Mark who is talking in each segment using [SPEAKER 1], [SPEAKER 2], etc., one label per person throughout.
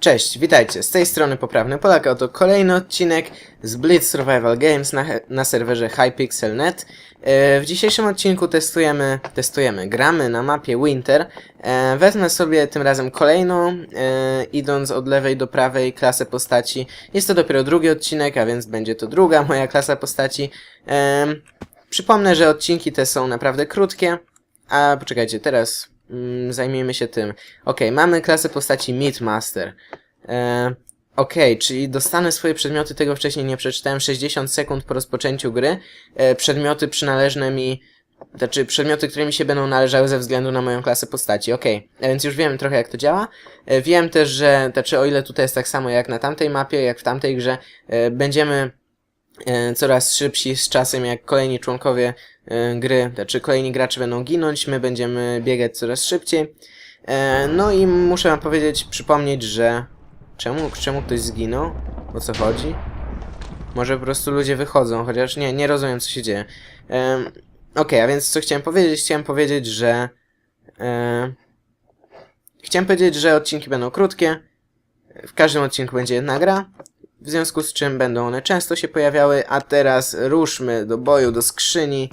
[SPEAKER 1] Cześć, witajcie, z tej strony Poprawny Polak, oto kolejny odcinek z Blitz Survival Games na, na serwerze HyPixel.net. E, w dzisiejszym odcinku testujemy, testujemy, gramy na mapie Winter. E, wezmę sobie tym razem kolejną, e, idąc od lewej do prawej klasę postaci. Jest to dopiero drugi odcinek, a więc będzie to druga moja klasa postaci. E, przypomnę, że odcinki te są naprawdę krótkie, a poczekajcie, teraz mm, zajmijmy się tym. Okej, mamy klasę postaci Meatmaster. E, Okej, czyli dostanę swoje przedmioty, tego wcześniej nie przeczytałem, 60 sekund po rozpoczęciu gry. E, przedmioty przynależne mi, znaczy przedmioty, które mi się będą należały ze względu na moją klasę postaci. Okej, a więc już wiem trochę jak to działa. E, wiem też, że, znaczy o ile tutaj jest tak samo jak na tamtej mapie, jak w tamtej grze, e, będziemy e, coraz szybsi z czasem, jak kolejni członkowie e, gry, znaczy kolejni gracze będą ginąć, my będziemy biegać coraz szybciej. E, no i muszę wam powiedzieć, przypomnieć, że czemu, czemu ktoś zginął? O co chodzi? Może po prostu ludzie wychodzą, chociaż nie, nie rozumiem co się dzieje. Okej, a więc co chciałem powiedzieć? Chciałem powiedzieć, że... E, chciałem powiedzieć, że odcinki będą krótkie. W każdym odcinku będzie jedna gra. W związku z czym będą one często się pojawiały, a teraz ruszmy do boju, do skrzyni.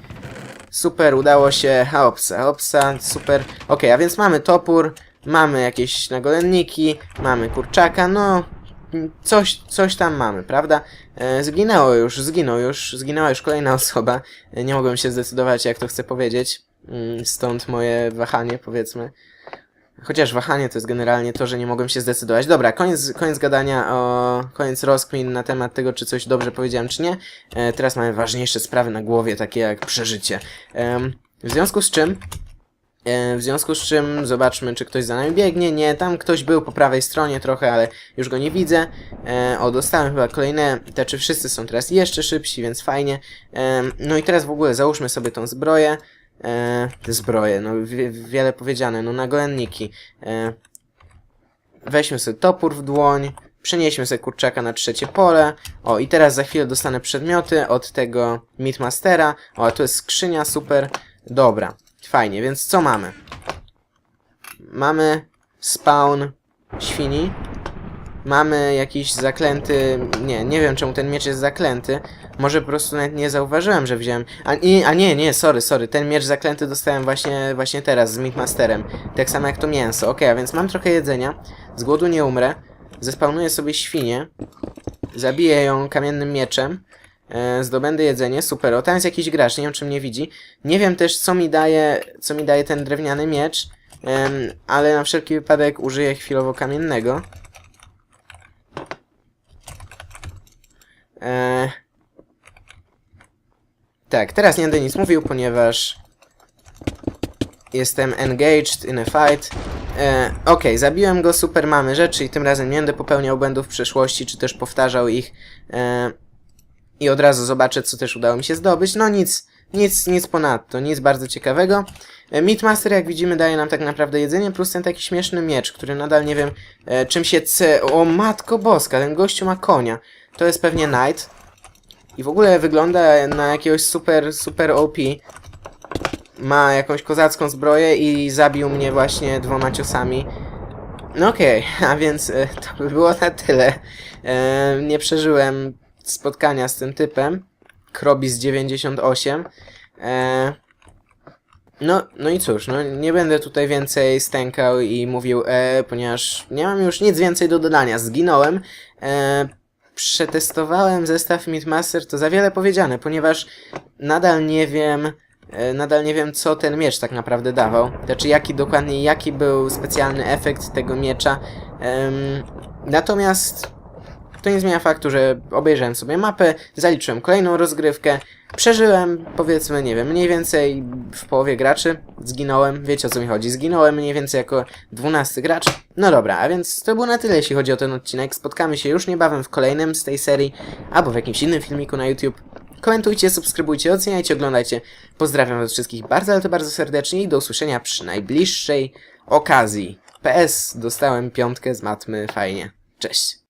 [SPEAKER 1] Super, udało się. Hopsa, hopsa, super. Okej, a więc mamy topór, mamy jakieś nagolenniki, mamy kurczaka, no... Coś, coś tam mamy, prawda? E, zginęło już, zginął już, zginęła już kolejna osoba. E, nie mogłem się zdecydować, jak to chcę powiedzieć. Mm, Stąd moje wahanie, powiedzmy. Chociaż wahanie to jest generalnie to, że nie mogłem się zdecydować. Dobra, koniec, koniec gadania o... koniec rozkmin na temat tego, czy coś dobrze powiedziałem, czy nie. E, teraz mamy ważniejsze sprawy na głowie, takie jak przeżycie. Em, w związku z czym... E, w związku z czym zobaczmy, czy ktoś za nami biegnie. Nie, tam ktoś był po prawej stronie trochę, ale już go nie widzę. E, o, dostałem chyba kolejne, te czy wszyscy są teraz jeszcze szybsi, więc fajnie. E, no i teraz w ogóle załóżmy sobie tą zbroję. E, zbroję, no wie, wiele powiedziane, no nagolenniki. E, weźmy sobie topór w dłoń, przenieśmy sobie kurczaka na trzecie pole. O, i teraz za chwilę dostanę przedmioty od tego Meatmastera. O, a tu jest skrzynia, super. Dobra, fajnie, więc co mamy? Mamy spawn świni. Mamy jakiś zaklęty... Nie, nie wiem czemu ten miecz jest zaklęty. Może po prostu nawet nie zauważyłem, że wziąłem... A, i, a nie, nie, sorry, sorry. Ten miecz zaklęty dostałem właśnie, właśnie teraz z Meatmasterem. Tak samo jak to mięso. Okej, a więc mam trochę jedzenia. Z głodu nie umrę. Zespawnuję sobie świnię. Zabiję ją kamiennym mieczem. E, zdobędę jedzenie, super. O, tam jest jakiś gracz, nie wiem czy mnie widzi. Nie wiem też co mi daje, co mi daje ten drewniany miecz. Ale na wszelki wypadek użyję chwilowo kamiennego. E... Tak, teraz nie będę nic mówił, ponieważ jestem engaged in a fight. E, Okej, zabiłem go, super, mamy rzeczy i tym razem nie będę popełniał błędów w przeszłości, czy też powtarzał ich. E, I od razu zobaczę, co też udało mi się zdobyć. No nic, nic, nic ponadto, nic bardzo ciekawego. E, Meatmaster, jak widzimy, daje nam tak naprawdę jedzenie, plus ten taki śmieszny miecz, który nadal nie wiem, e, czym się ce... O, matko boska, ten gościu ma konia. To jest pewnie Knight. I w ogóle wygląda na jakiegoś super, super OP. Ma jakąś kozacką zbroję i zabił mnie właśnie dwoma ciosami. No okej, a więc e, to by było na tyle. E, nie przeżyłem spotkania z tym typem. Krobis 98. E, no, no i cóż, no nie będę tutaj więcej stękał i mówił e, ponieważ nie mam już nic więcej do dodania. Zginąłem. E, przetestowałem zestaw Meatmaster, to za wiele powiedziane, ponieważ nadal nie wiem, e, nadal nie wiem, co ten miecz tak naprawdę dawał. Znaczy, jaki dokładnie, jaki był specjalny efekt tego miecza. Natomiast to nie zmienia faktu, że obejrzałem sobie mapę, zaliczyłem kolejną rozgrywkę, przeżyłem, powiedzmy, nie wiem, mniej więcej w połowie graczy, zginąłem, wiecie o co mi chodzi, zginąłem mniej więcej jako 12 gracz. No dobra, a więc to było na tyle, jeśli chodzi o ten odcinek. Spotkamy się już niebawem w kolejnym z tej serii, albo w jakimś innym filmiku na YouTube. Komentujcie, subskrybujcie, oceniajcie, oglądajcie. Pozdrawiam was wszystkich bardzo, ale to bardzo serdecznie i do usłyszenia przy najbliższej okazji. PS, dostałem piątkę z matmy, fajnie. Cześć.